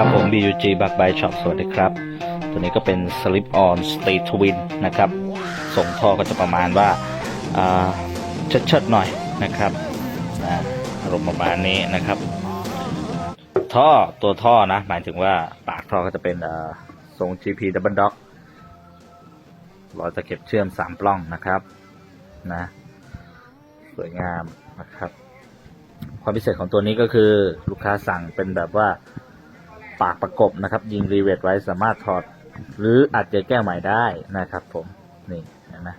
ครับผม BUG บักไบช็อปสวัสดีครับ ตัวนี้ก็เป็น Slip on Stay Twin นะครับ ส่งท่อก็จะประมาณว่าเชิดๆหน่อยนะครับนะอารมณ์ประมาณนี้นะครับ ท่อตัวท่อนะ หมายถึงว่าปากท่อก็จะเป็นทรง GP Double Dock รอยตะเข็บเชื่อมสามปล้องนะครับนะสวยงามนะครับ ความพิเศษของตัวนี้ก็คือลูกค้าสั่งเป็นแบบว่า ปากประกบนะครับ ยิงรีเวทไว้สามารถถอด หรืออาจจะแก้วใหม่ได้นะครับ ผมนี่เห็นไหม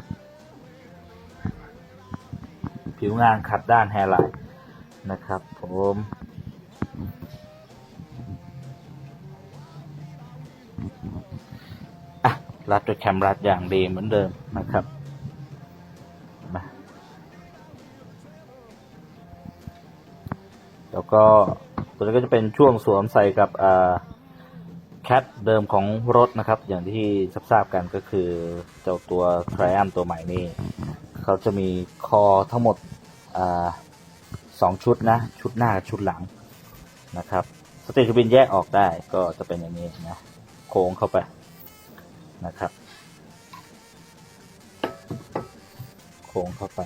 ผิวงานขัดด้านแฮร์ไลน์นะครับ ผมอะรัดด้วยแคมรัดอย่างดีเหมือนเดิมนะครับมาแล้วก็ ตัวนี้ก็จะเป็นช่วงสวมใส่กับแคทเดิมของรถนะครับ อย่างที่ทราบกันก็คือเจ้าตัว t r i u m ตัวใหม่นี่เขาจะมีคอทั้งหมดอสองชุดนะ ชุดหน้าชุดหลังนะครับ สเตทบินแยกออกได้ก็จะเป็นอย่างนี้นะ โค้งเข้าไปนะครับ โค้งเข้าไป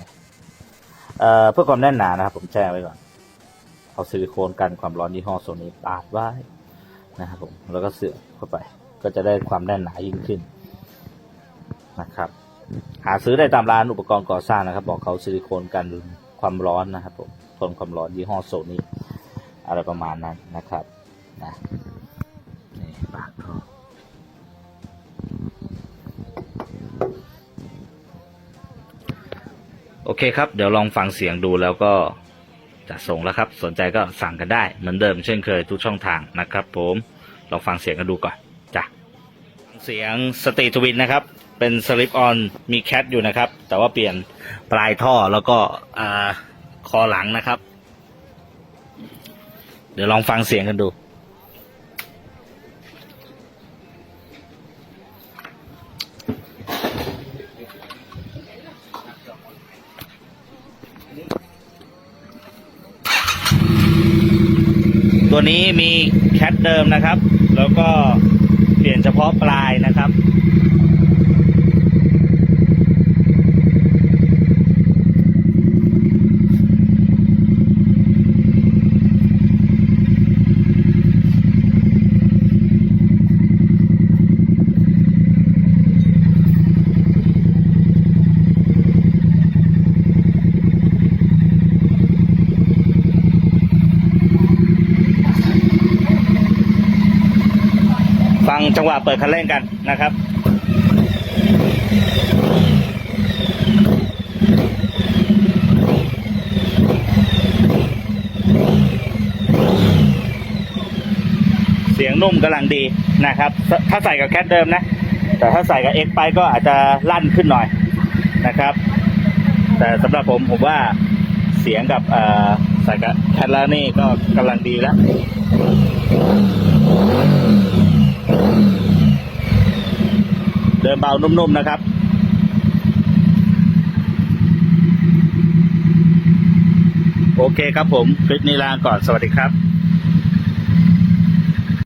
เอ่อเพื่อความแน่นหนานะครับ ผมแจ้งไว้ก่อน เอาซิลิโคนกันความร้อนยี่ห้อโซนี้ปาดไว้นะครับผมแล้วก็เสือกเข้าไป ก็จะได้ความแน่นหนายิ่งขึ้นนะครับ หาซื้อได้ตามร้านอุปกรณ์ก่อสร้างนะครับ บอกเขาซิลิโคนกันความร้อนนะครับผมทนความร้อนยี่ห้อโซนี้อะไรประมาณนั้นนะครับนะนี่ปากท่อโอเคครับ เดี๋ยวลองฟังเสียงดูแล้วก็ จะส่งแล้วครับ สนใจก็สั่งกันได้เหมือนเดิมเช่นเคยทุกช่องทางนะครับผมลองฟังเสียงกันดูก่อนจ้ะเสียงสตีทวินนะครับ เป็นสลิปออนมีแคทอยู่นะครับ แต่ว่าเปลี่ยนปลายท่อแล้วก็คอหลังนะครับ เดี๋ยวลองฟังเสียงกันดู ตัวนี้มีแคทเดิมนะครับ แล้วก็เปลี่ยนเฉพาะปลายนะครับ ฟังจังหวะเปิดคันเร่งกันนะครับเสียงนุ่มกำลังดีนะครับ ถ้าใส่กับแคทเดิมนะ แต่ถ้าใส่กับเอ็กไปก็อาจจะลั่นขึ้นหน่อยนะครับ แต่สำหรับผมผมว่าเสียงกับใส่กับแคทแล้วนี่ก็กำลังดีแล้ว เดินเบานุ่มๆนะครับโอเคครับผม คลิปนี้ลาก่อน สวัสดีครับ